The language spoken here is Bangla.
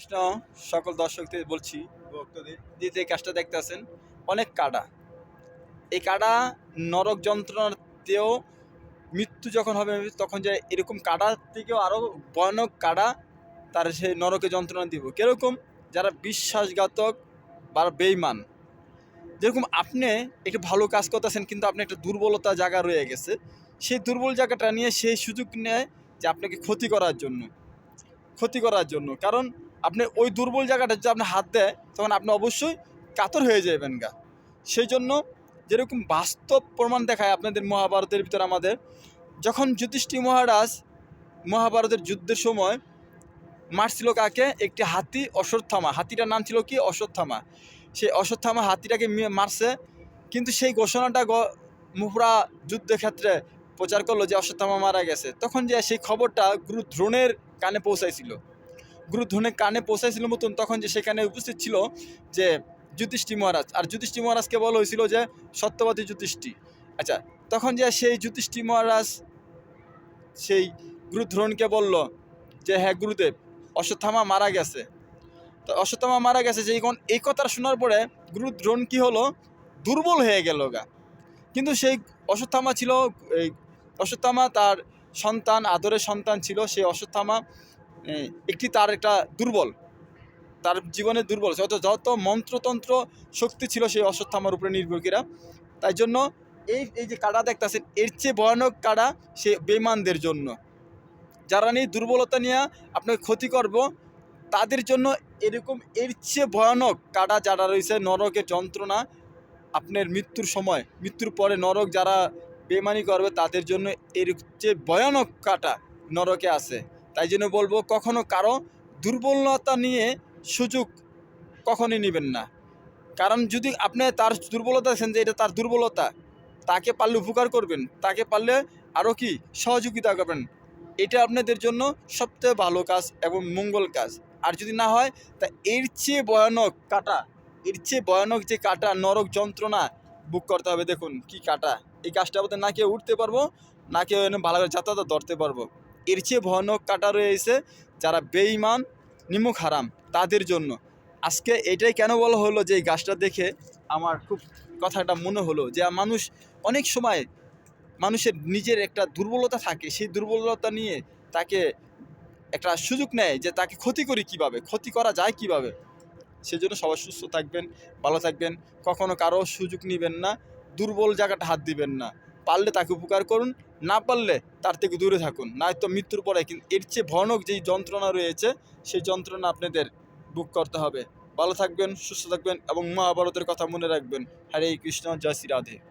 কৃষ্ণ, সকল দর্শকদের বলছি, ভক্তদের যে কাজটা দেখতেছেন অনেক কাটা এই কাটা নরক যন্ত্রণাতেও মৃত্যু যখন হবে, তখন যে এরকম কাটার থেকেও আরও ভয়ানক কাটা তার সেই নরকে যন্ত্রণা দিব। কীরকম? যারা বিশ্বাসঘাতক বা বেইমান যেরকম আপনি একটু ভালো কাজ করতেছেন, কিন্তু আপনি একটা দুর্বলতা জায়গা রয়ে গেছে, সেই দুর্বল জায়গাটা নিয়ে সেই সুযোগ নেয় যে আপনাকে ক্ষতি করার জন্য, ক্ষতি করার জন্য। কারণ আপনি ওই দুর্বল জায়গাটা যদি আপনি হাত দেয়, তখন আপনি অবশ্যই কাতর হয়ে যাবেন গা। সেই জন্য যেরকম বাস্তব প্রমাণ দেখায় আপনাদের মহাভারতের ভিতরে আমাদের, যখন যুধিষ্ঠি মহারাজ মহাভারতের যুদ্ধের সময় মারছিল কাকে? একটি হাতি, অশ্বত্থামা। হাতিটার নাম ছিল কি? অশ্বত্থামা। সেই অশ্বত্থামা হাতিটাকে মারছে। কিন্তু সেই ঘোষণাটা গ- মুহুরা যুদ্ধের ক্ষেত্রে প্রচার করল যে অশ্বত্থামা মারা গেছে। তখন যে সেই খবরটা গুরু দ্রোণের কানে পৌঁছাইছিল। গুরু দ্রোণের কানে পৌঁছাইছিল মতন তখন যে সেখানে উপস্থিত ছিল যে যুধিষ্ঠি মহারাজ। আর যুধিষ্ঠি মহারাজকে বলা হয়েছিল যে সত্যবাদী যুধিষ্ঠি আচ্ছা তখন যে সেই যুধিষ্ঠি মহারাজ সেই গুরু দ্রোণকে বলল যে হ্যাঁ গুরুদেব, অশ্বত্থামা মারা গেছে। তো অশ্বত্থামা মারা গেছে যে এই কথাটা শোনার পরে গুরু দ্রোণ কি হলো? দুর্বল হয়ে গেল গা। কিন্তু সেই অশ্বত্থামা ছিল, এই অশ্বত্থামা তার সন্তান, আদরের সন্তান ছিল, সেই অশ্বত্থামা একটি তার একটা দুর্বল, তার জীবনে দুর্বল যত যত মন্ত্রতন্ত্র শক্তি ছিল সেই অশ্বত্থামার উপরে নির্ভরকীরা তাই জন্য এই এই যে কাড়া দেখতেছেন, এর চেয়ে ভয়ানক কাড়া সে বেমানদের জন্য। যারা নিয়ে দুর্বলতা নিয়ে আপনাকে ক্ষতি করব, তাদের জন্য এরকম এর চেয়ে ভয়ানক কাটা যারা রয়েছে, নরকের যন্ত্রণা, আপনার মৃত্যুর সময়, মৃত্যুর পরে নরক যারা বেমানি করবে, তাদের জন্য এর চেয়ে ভয়ানক কাটা নরকে আছে। তাই জন্য বলব কখনো কারও দুর্বলতা নিয়ে সুযোগ কখনই নেবেন না। কারণ যদি আপনি তার দুর্বলতা দেখেন যে এটা তার দুর্বলতা, তাকে পারলে উপকার করবেন, তাকে পারলে আরও কি সহযোগিতা করবেন, এটা আপনাদের জন্য সবচেয়ে ভালো কাজ এবং মঙ্গল কাজ। আর যদি না হয়, তা এর চেয়ে ভয়ানক কাটা, এর চেয়ে ভয়ানক যে কাটা, নরক যন্ত্রণা বুক করতে হবে। দেখুন কি কাটা, এই কাজটা বলতে না কেউ উঠতে পারব, না কেউ ভালো করে যাতায়াত ধরতে পারব। এর চেয়ে ভয়ানক কাটা রয়েছে, যারা বেইমান নিমুখ হারাম, তাদের জন্য। আজকে এটাই কেন বলা হলো যে এই গাছটা দেখে আমার খুব কথাটা মনে হলো যে মানুষ অনেক সময় মানুষের নিজের একটা দুর্বলতা থাকে, সেই দুর্বলতা নিয়ে তাকে একটা সুযোগ নেয় যে তাকে ক্ষতি করি কীভাবে, ক্ষতি করা যায় কীভাবে। সেজন্য সবাই সুস্থ থাকবেন, ভালো থাকবেন, কখনো কারও সুযোগ নেবেন না, দুর্বল জায়গাটা হাত দিবেন না। পারলে তাকে উপকার করুন না পারলে তার থেকে দূরে থাকুন। নয়তো মৃত্যুর পরে কিন্তু এর চেয়ে ভয়ানক যেই যন্ত্রণা রয়েছে, সেই যন্ত্রণা আপনাদের বুক করতে হবে। ভালো থাকবেন, সুস্থ থাকবেন এবং মহাভারতের কথা মনে রাখবেন। হরে কৃষ্ণ, জয় শ্রী রাধে।